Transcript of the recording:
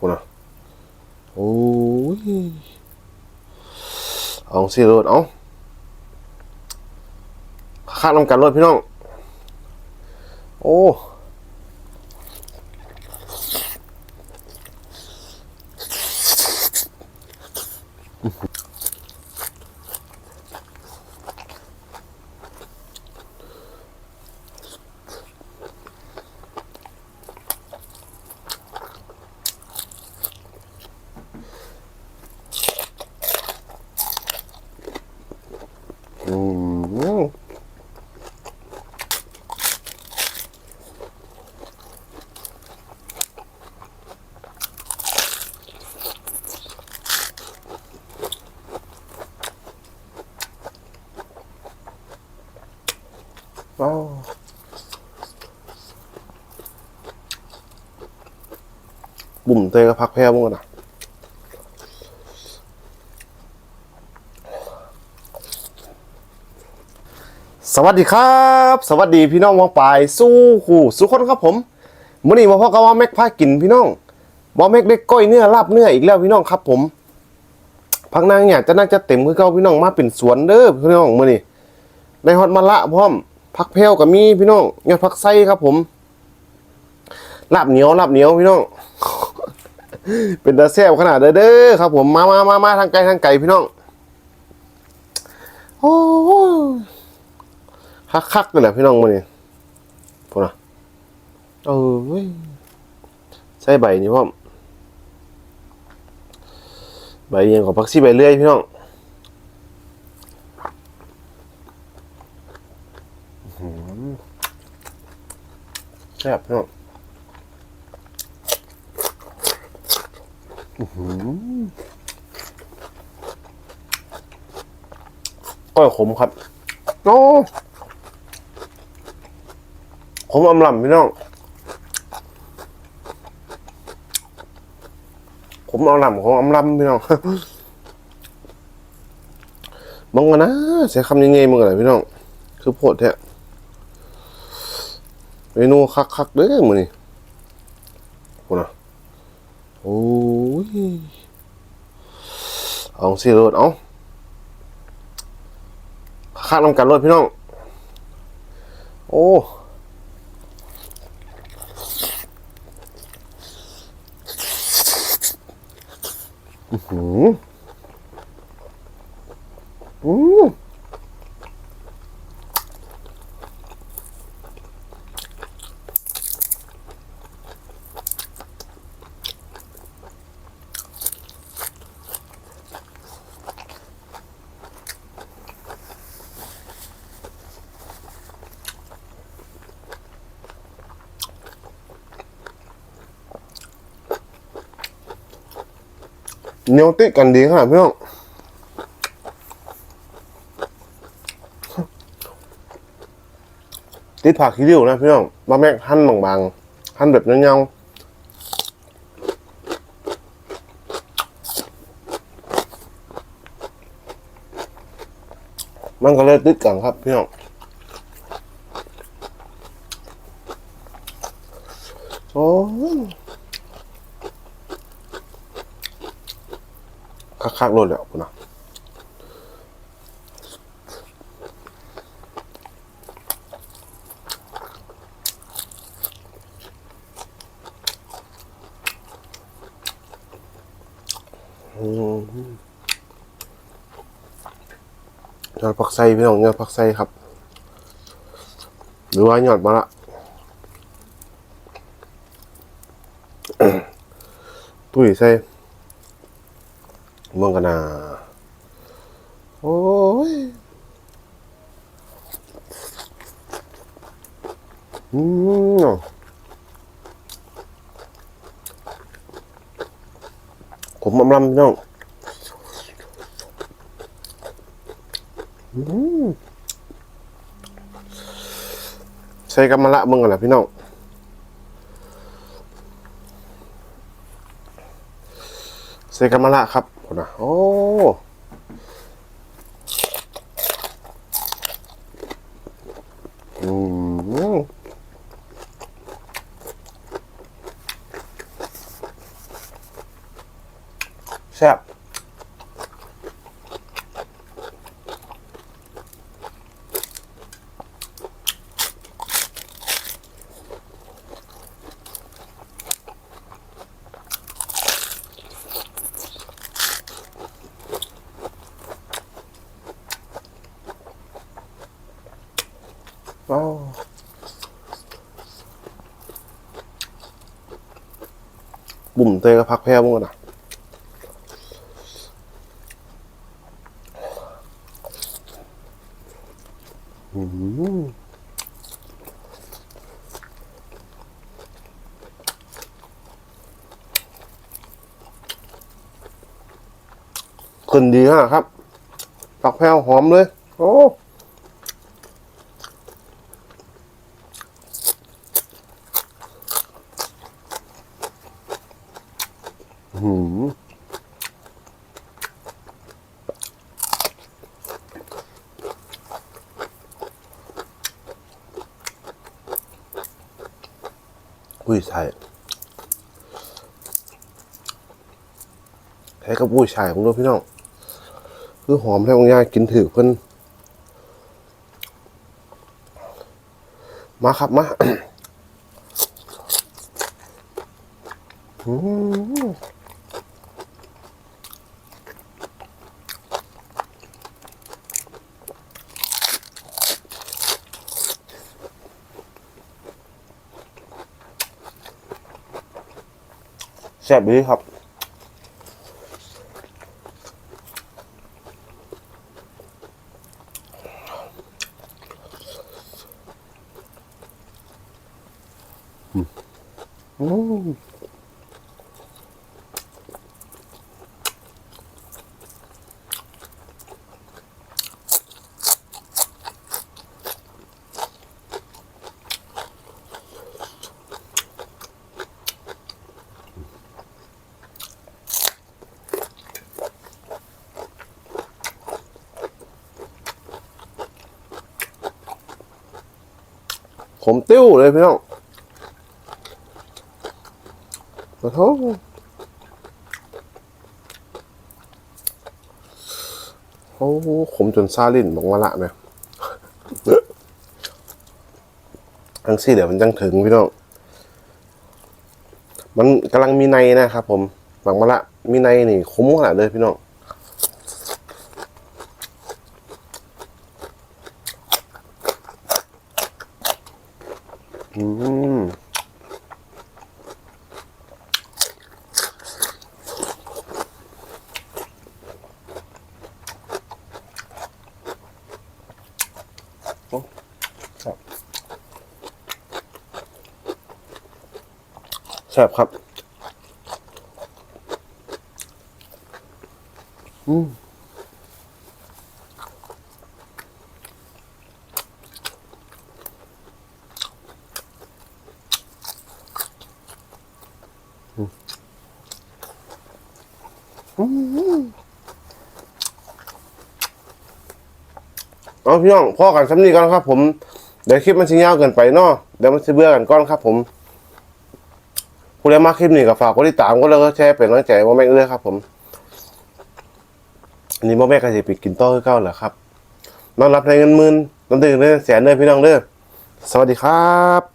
คุณนะโอ้ยเอาสิรถเอาค่าดนำกันรถพี่น้อง โอ้ อืมว้าวบุ่มเตยก็พักแพ้บ้างกันนะ สวัสดีครับ สวัสดีพี่น้องวางปลายสู้ขู่สุขคนครับผมมื่อนี้มาพ่อกับว่าแม็กพากินพี่น้องว่าแม็กได้ก้อยเนื้อลาบเนื้ออีกแล้วพี่น้องครับผมพักนางเนี่ยจะน่าจะเต็มคือเก่าพี่น้องมาเป็นสวนเด้อพี่น้องมื่อนี้ได้ฮอตมาละพร้อมพักเพลวกับมีพี่น้องยอดพักไส้ครับผมลาบเหนียวลาบเหนียวพี่น้องเป็นตาแซ่บขนาดเด้อเด้อครับ ผมมามามามาทางไกลทางไกลพี่น้องโอ้ คักคักๆเลยแหละพี่น้องมันนี่พวกน่ะเออเว้ยใส่ใบนี่พ่อมใบเอียังของพักซี่ใบเลื่อยพี่น้องอื้อหือแซ่บพี่น้องอื้อหือก้อยขมครับ โอ้ ผมอำลำพี่น้อง ผมเอาลำของอำลำพี่น้องมึงกันนะใช้คำยังไงมึงอะไรพี่น้อง คือโพดแท้เมนูคักๆเด้อมือนี่กูนะโอ้ยเอาสิรถเอาคักๆนำกันรถพี่น้อง โอ้ หืออือ เนียวติดกันดีขนาดพี่น้องติดผักขี้ริ้วนะพี่น้องมาแม่หั่นบางๆหั่นแบบเงาๆมันก็เลยติดกันครับพี่น้องโอ้ คักๆโลดแล้วพุ่นนะยอดผักไส้พี่น้องยอดผักไส้ครับ หรือว่ายอดมะละตุ้ยใส่ มืองกันนา โอ้ย อืมผมอำลำพี่น้อง ใส่กำมะละมืองกันนะพี่น้องเซกามาระครับ พุ่นะโอ้อืมแซ่บ บุ่มเตยกับพักแพ้มึงกันนะอืมขึ้นดีฮะครับผักแพรวหอมเลย โอ้ หืมอุ้ยใช่แค่กับอุ้ยชายของเราพี่น้อง คือหอมแท้บางอย่างกินถือเพิ่นมาครับ มา อืม แซ่บดีครับ อืมผ มติ้วเลยพี่น้องขอโทษโอ้ขมจนซาลินบอกว่าละเนี่ยทั้งสี่เดี๋ยวมันจังถึงพี่น้อง มันกำลังมีในนะครับผมบังมะละ มีในนี่คุ้มขนาดเลยพี่น้อง อืมแซ่บครับ อืม เอาพี่น้องพ่อกันสำนีก่อนครับ ผม เดี๋ยวคลิปมันชิยาวเกินไปเนาะเดี๋ยวมันจะเบื่อกันก่อนครับ ผมผู้ใดมาคลิปนี้ก็ฝากกดติดตามก็แล้วก็แชร์เป็นกำลังใจว่าแม่งเอื้อครับ ผมอันนี้ว่าแม่ก็จะไปกินต่อคือเก้าเหรอครับนอนรับในเงินหมื่นนอนตื่นเงินแสนเลยพี่น้องเด้อสวัสดีครับ